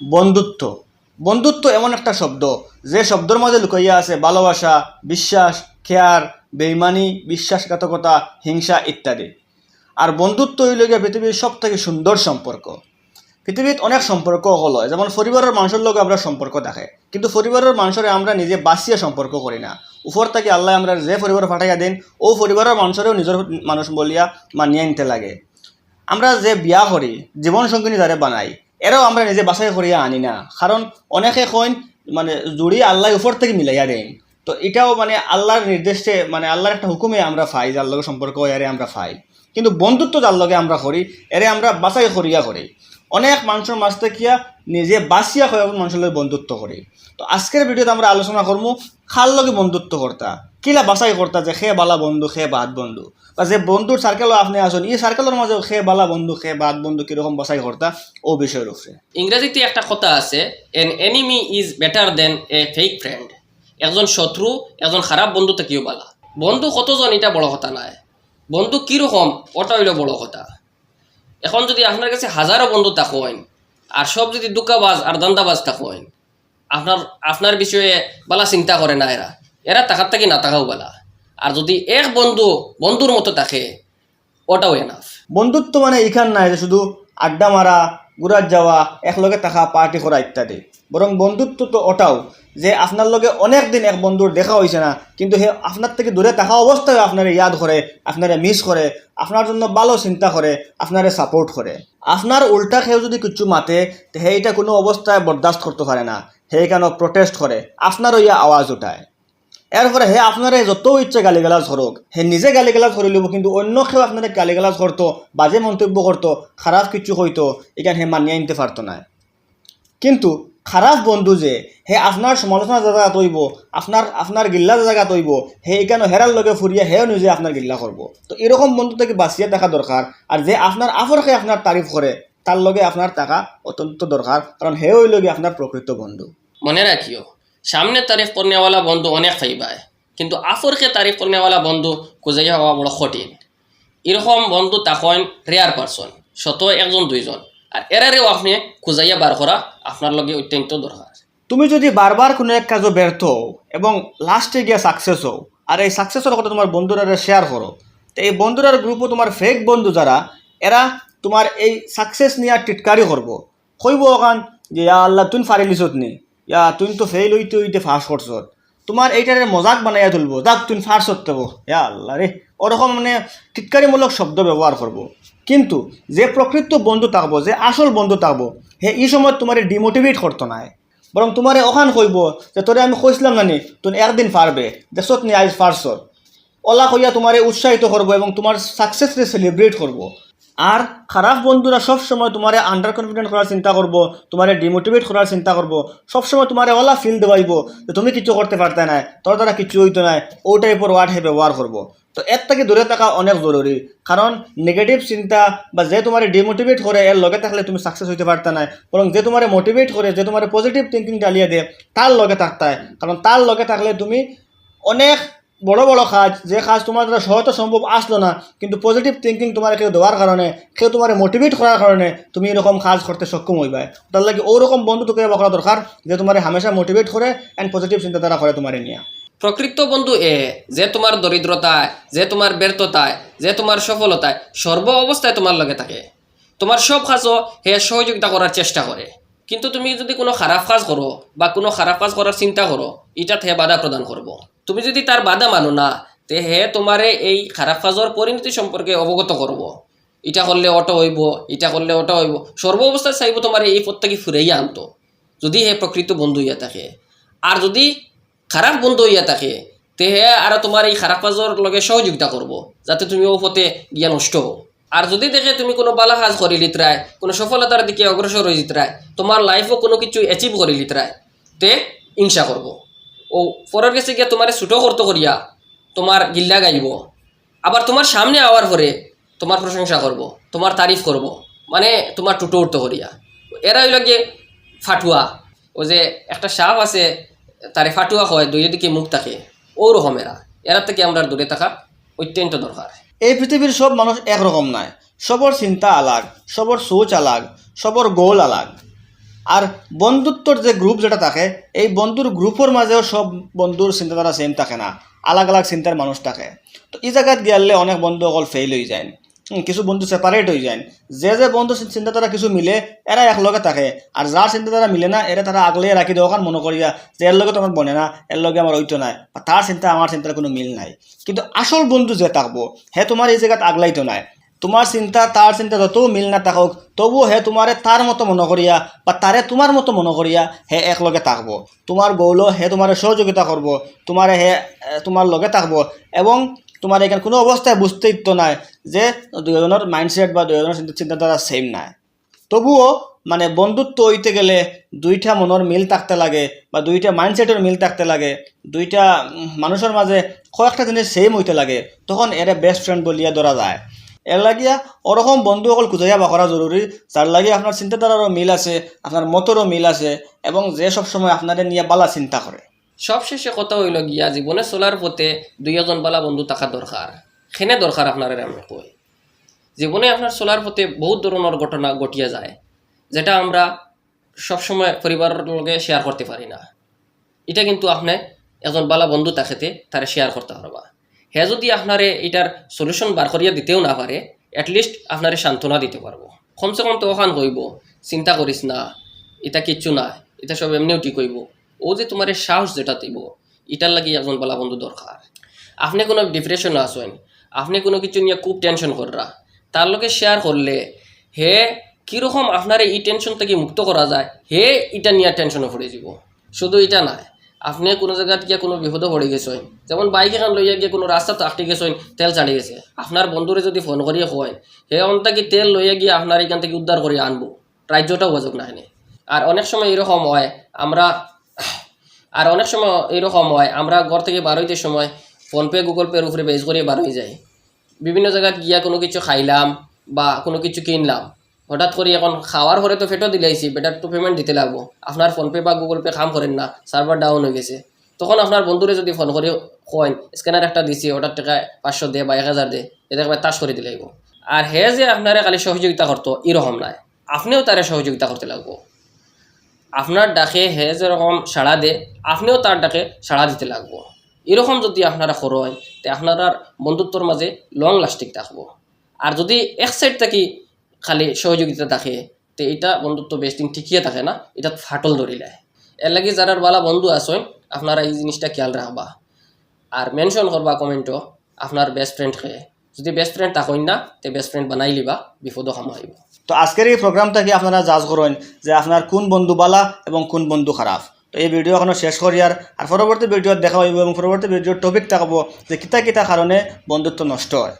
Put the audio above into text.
বন্ধুত্ব। বন্ধুত্ব এমন একটা শব্দ, যে শব্দের মধ্যে লুকাইয়া আছে ভালোবাসা, বিশ্বাস খেয়ার বেইমানি, বিশ্বাসঘাতকতা, হিংসা ইত্যাদি। আর বন্ধুত্ব হইল গিয়ে পৃথিবীর সব থেকে সুন্দর সম্পর্ক। পৃথিবীত অনেক সম্পর্ক হল, যেমন পরিবারের মানুষের লোক আমরা সম্পর্ক দেখে। কিন্তু পরিবারের মানুষের আমরা নিজে বাঁচিয়ে সম্পর্ক করি না। উপর থেকে আল্লাহ আমরা যে পরিবার ফাটাইয়া দিন, ও পরিবারের মানুষেরও নিজের মানুষ বলিয়া মানিয়ে নিতে লাগে। আমরা যে বিয়া করি জীবন সঙ্গিনী যারা বানাই এরাও আমরা নিজে বাছাই করিয়া আনি না। কারণ অনেকে কইন মানে জুড়ি আল্লাহ উপর থেকে মিলাইয়া দেন। তো এটাও মানে আল্লাহর নির্দেশে মানে আল্লাহর একটা হুকুমে আমরা পাই যার লগে সম্পর্ক এরে আমরা পাই। কিন্তু বন্ধুত্ব যার লগে আমরা করি, এরে আমরা বাছাই করিয়া করি। অনেক মানুষের মাছ কিয়া নিজে বাঁচিয়া কয়েক মানুষের লগে বন্ধুত্ব করি। তো আজকের ভিডিওতে আমরা আলোচনা করব খার লগে বন্ধুত্ব করতা? কিলা বাছাই করতা যে সে বালা বন্ধু সে বাদ বন্ধু? বা যে বন্ধুর সার্কেলও আপনি আসুন এই সার্কেলের মাঝে সে বালা বন্ধু সে বাদ বন্ধু কীরকম বাছাই করতা ও বিষয়ের উপরে ইংরেজিতে একটা কথা আছে an enemy is better than a fake friend একজন শত্রু একজন খারাপ বন্ধু থেকেও বালা? বন্ধু কতজন, এটা বড় কথা নাই। বন্ধু কীরকম ওটা হইল বড় কথা। এখন যদি আপনার কাছে হাজারো বন্ধু থাকেন আর সব যদি দুকাবাজ আর দান্দাবাজ থাকেন আপনার আপনার বিষয়ে বালা চিন্তা করে না এরা এরা টাকার থাকি না থাকাও বালা। আর যদি এক বন্ধু, বন্ধুর মতো থাকে, ওটাও এনাফ বন্ধুত্ব মানে এখান নাই যে শুধু আড্ডা মারা, ঘুরার যাওয়া, একলগে থাকা পার্টি করা ইত্যাদি। বরং বন্ধুত্ব তো ওটাও, যে আপনার লগে অনেক দিন এক বন্ধুর দেখা হয়েছে না, কিন্তু সে আপনার থেকে দূরে থাকা অবস্থায় আপনারে ইয়াদ করে, আপনারে মিস করে, আপনার জন্য ভালো চিন্তা করে, আপনারে সাপোর্ট করে। আপনার উল্টা খেয়েও যদি কিছু মাতে, তে সেইটা কোনো অবস্থায় বরদাস্ত করতে পারে না, সেই কেন প্রটেস্ট করে, আপনারও ইয়া আওয়াজ উঠায়। এরপরে হে আপনারে যত ইচ্ছে গালিগালাজ করুক হে নিজে গালিগালাজ করে লব, কিন্তু অন্য কেউ আপনারে গালিগালাজ করতো বাজে মন্তব্য করতো খারাপ কিছু হইতো এখানে হে মানিয়ে নিতে পারতো না কিন্তু খারাপ বন্ধু যে, হে আপনার সমালোচনা জায়গা তৈব আপনার আপনার গিল্লা জায়গা তৈব হে এখানে হেরার লগে ফুরিয়ে হেও নিজে আপনার গিল্লা করব তো এরকম বন্ধু থেকে বাঁচিয়ে থাকা দরকার আর যে আপনার আফরকে আপনার তারিফ করে তার লগে আপনার টাকা অত্যন্ত দরকার কারণ হে ওই লগে আপনার প্রকৃত বন্ধু। মনে রাখিও সামনে তারিফ करने বন্ধু অনেক ফাইবায়, কিন্তু আফরকে তারিফ করনে বন্ধু খুঁজাই হওয়া বড় কঠিন। এরকম বন্ধু তখন রেয়ার পার্সন শত একজন, দুইজন। আর এরারেও আপনি খুঁজাইয়া বার করা আপনার লগে অত্যন্ত দরকার। তুমি যদি বারবার কোনো এক কাজও ব্যর্থ এবং লাস্টে গিয়ে সাকসেস হও, আর এই সাকসেসের কথা তোমার বন্ধুরা শেয়ার করো, তো এই বন্ধুরার গ্রুপও তোমার ফেক বন্ধু যারা এরা তোমার এই সাকসেস নিয়ে টিটকারি করব কইব ওখান যে আল্লাহ তুমি ফারিলিছত নি? ইয়া, তুই তো ফেল হইতে হইতে ফাঁস করছত তোমার এইটারে মজাক বানাইয়া তুলবো। যাক, তুই ফার্স করতে ইয়া আল্লাহ রে। ওরকম মানে টিটকারিমূলক শব্দ ব্যবহার করব। কিন্তু যে প্রকৃত বন্ধু থাকব, যে আসল বন্ধু থাকব হে এই সময় তোমার ডিমোটিভেট করতো নাই। বরং তোমারে ওখান কইব যে, তোরে আমি কইছিলাম নানি তুমি একদিন পারবে। দেশত নি আইজ পারছত ওলা কইয়া তোমারে উৎসাহিত করব এবং তোমার সাকসেসরে সেলিব্রেট করব। আর খারাপ বন্ধুরা সব সময় তোমারে আন্ডার কনফিডেন্ট করার চিন্তা করব, তোমারে ডিমোটিভেট করার চিন্তা করব, সবসময় তোমারে ওলা ফিল দেওয়াইব যে তুমি কিছু করতে পারতে নাই, তোর দ্বারা কিছু হইতো নাই, ও টাইপের ওয়ার্ড হে ব্যবহার করব। তো এর থেকে দূরে থাকা অনেক জরুরি, কারণ নেগেটিভ চিন্তা বা যে তোমার ডিমোটিভেট করে, এর লগে থাকলে তুমি সাকসেস হইতে পারতে নাই, বরং যে তোমার মোটিভেট করে, যে তোমার পজিটিভ থিঙ্কিং ডালিয়ে দেয় তার লগে থাকতে কারণ তার লগে থাকলে তুমি অনেক বড় বড় কাজ, যে কাজ তোমার দ্বারা সহজে সম্ভব আসলো না, কিন্তু পজিটিভ থিঙ্কিং তোমার কেউ দেওয়ার কারণে, কেউ তোমার মোটিভেট করার কারণে তুমি এরকম কাজ করতে সক্ষম হইবা। তার লাগে ওরকম বন্ধু তোকে করা দরকার, যে তোমার হামেশা মোটিভেট করে অ্যান্ড পজিটিভ চিন্তাধারা করে তোমার নিয়ে। প্রকৃত বন্ধু এ, যে তোমার দরিদ্রতায় যে তোমার ব্যর্থতায় যে তোমার সফলতায় সর্ব অবস্থায় তোমার লগে থাকে। তোমার সব কাজও হে সহযোগিতা করার চেষ্টা করে। কিন্তু তুমি যদি কোনো খারাপ কাজ করো বা কোনো খারাপ কাজ করার চিন্তা করো এটা হে বাধা প্রদান করব। তুমি যদি তার বাধা মানো না, তে হে তোমারে এই খারাপ কাজের পরিণতি সম্পর্কে অবগত করব। এটা করলে অটো হইব এটা করলে অটো হইব সর্ব অবস্থায় চাইব তোমার এই থেকে ফুরাইয়া আনতো যদি হে প্রকৃত বন্ধু হইয়া থাকে আর যদি খারাপ বন্ধু হইয়া থাকে, তে হে আর তোমার এই খারাপ কাজের লগে সহযোগিতা করব যাতে তুমি ও পথে গিয়া নষ্ট হও আর যদি দেখে তুমি কোনো বালা কাজ করি লিতরায় কোনো সফলতার দিকে অগ্রসর হয়ে জিতরায় তোমার লাইফও কোনো কিছু অ্যাচিভ করি লিতরায় তে হিংসা করব ও পরের কাছে গিয়া তোমার ছুটো করতে করিয়া তোমার গিল্লা গাইব। আবার তোমার সামনে আওয়ার পরে তোমার প্রশংসা করব তোমার তারিফ করব মানে তোমার টুটো উঠতে করিয়া এরা হইল গিয়ে ফাটুয়া ও যে একটা সাপ আছে তারে ফাটুয়া হয় দুই দিকে মুখ থাকে ওরকম এরা এরা থেকে আমরা দূরে থাকা অত্যন্ত দরকার এই পৃথিবীর সব মানুষ একরকম নয়। সবর চিন্তা আলাগ, সবর সোচ আলাগ, সবর গোল আলাগ। আর বন্ধুত্বর যে গ্রুপ যেটা থাকে, এই বন্ধুর গ্রুপের মাঝেও সব বন্ধুর চিন্তাধারা সেম থাকে না। আলাগ আলাগ চিন্তার মানুষ থাকে। তো এই জায়গাত গিয়ালে অনেক বন্ধু অকল ফেইল হয়ে যায়। কিছু বন্ধু সেপারেট হয়ে যায়। যে যে বন্ধু চিন্তাধারা কিছু মিলে এরা একলগে থাকে। আর যার চিন্তাধারা মিলে না এরা তারা আগলে রাখি দেওয়া কারণ মনে করিয়া যে এর লগে তো আমার বনে না এর লগে আমার ঐতো নাই। বা তার চিন্তা আমার চিন্তার কোনো মিল নাই। কিন্তু আসল বন্ধু যে থাকব, হে তোমার এই জায়গাত আগলাইতো নাই। তোমার চিন্তা তার চিন্তা যতও মিল না থাকক তবুও হে তোমারে তার মতো মনে করিয়া বা তারে তোমার মতো মনে করিয়া হে একলগে থাকব। তোমার গৌল হে তোমারে সহযোগিতা করব তোমারে হে তোমার লগে থাকব। এবং তোমার এখানে কোনো অবস্থায় বুঝতেই তো নাই যে দুজনের মাইন্ডসেট বা দুজনের চিন্তা- চিন্তাধারা সেম নাই। তবুও মানে বন্ধুত্ব হইতে গেলে দুইটা মনের মিল থাকতে লাগে বা দুইটা মাইন্ডসেটের মিল থাকতে লাগে, দুইটা মানুষের মাঝে কয়েকটা জিনিস সেম হইতে লাগে, তখন এরা বেস্ট ফ্রেন্ড বলিয়া ধরা যায়। এর লাগিয়া ওরকম বন্ধু অকল খুঁজাইয়া বাকরা জরুরি, যার লাগে আপনার চিন্তাধারারও মিল আছে, আপনার মতরও মিল আছে, এবং যে সবসময় আপনাদের নিয়ে বালা চিন্তা করে। সবশেষে কথা হইল গিয়া জীবনে চলার পথে দুই এজন বালা বন্ধু থাকা দরকার। সেনে দরকার আপনার আমি কই। জীবনে আপনার চলার পথে বহুত ধরনের ঘটনা ঘটিয়া যায়, যেটা আমরা সবসময় পরিবারের লগে শেয়ার করতে পারি না। এটা কিন্তু আপনি এজন বালা বন্ধু থাকেতে তারে শেয়ার করতে পারবা। হে যদি আপনারে এটার সলিউশন বার করিয়া দিতেও না পারে অ্যাটলিস্ট আপনারে সান্ত্বনা দিতে পারব। কমসে কম তো ওখান কইব চিন্তা করিস না, এটা কিচ্ছু না, এটা সব এমনিও ঠিক হইব। ও যে তোমার সাহস যেটা দিব, এটার লাগি একজন বলা বন্ধু দরকার। আপনি কোনো ডিপ্রেশনে আসেন আপনি কোনো কিছু নিয়ে খুব টেনশন কররা। তার লগে শেয়ার করলে, হে, কীরকম আপনার এই টেনশন থেকে মুক্ত করা যায়, হে, এটা নিয়ে টেনশনে পড়ে যাব। শুধু এটা নাই আপনি কোনো জায়গাত গিয়ে কোনো বিপদে পড়ে গেছেন, যেমন বাইক এখন লইয়া গিয়ে কোনো রাস্তাতে আটকে গেছেন, তেল চালি গেছে। আপনার বন্ধুরে যদি ফোন করিয়ে কয়, হে অন্তাকে তেল লইয়া গিয়ে আপনার এখান থেকে উদ্ধার করে আনব, রাজ্যটাও বাজক না আর অনেক সময় এরকম হয়, আমরা আর অনেক সময় এরকম হয়, আমরা ঘর থেকে বার হইতে সময় ফোনপে গুগল পের উপরে বেজ করে বার হয়ে যাই। বিভিন্ন জায়গায় গিয়া কোনো কিছু খাইলাম বা কোনো কিছু কিনলাম, হঠাৎ করে এখন খাওয়ার পরে তো ফেটো দিলাইছি বেটার তো পেমেন্ট দিতে লাগবো। আপনার ফোনপে বা গুগল পে কাম করেন না সার্ভার ডাউন হয়ে গেছে। তখন আপনার বন্ধুরে যদি ফোন করে কয়েন স্ক্যানার একটা দিছি ওটার টাকা পাঁচশো দে বা এক হাজার দে এটা একবার তাস করে দিলাইব আর হে যে আপনারে খালি সহযোগিতা করতো, এরকম নাই। আপনিও তারে সহযোগিতা করতে লাগবো। আপনার ডাকে হে যেরকম সাড়া দে, আপনিও তার ডাকে সাড়া দিতে লাগবো। এরকম যদি আপনারা করেন তে আপনার বন্ধুত্বর মাঝে লং লাস্টিং থাকব। আর যদি এক সাইড থাকি খালি সহযোগিতা থাকে, তে এটা বন্ধুত্ব বেশ দিন ঠিকিয়ে থাকে না, এটা ফাটল ধরি ধরিলে এর লাগি যারা বালা বন্ধু আছেন আপনারা এই জিনিসটা খেয়াল রাখবা। আর মেনশন করবা কমেন্টও আপনার বেস্ট ফ্রেন্ডকে যদি বেস্ট ফ্রেন্ড থাকেন না, তে বেস্ট ফ্রেন্ড বানাই লিবা বিপদও কামাইব তো আজকের এই প্রোগ্রামটা কি আপনারা জাজ করেন যে আপনার কোন বন্ধু বালা এবং কোন বন্ধু খারাপ? তো এই ভিডিও এখনও শেষ করি আর আর পরবর্তী ভিডিওত দেখা হইব এবং পরবর্তী ভিডিওর টপিক থাকব যে কিতা কিতা কারণে বন্ধুত্ব নষ্ট হয়।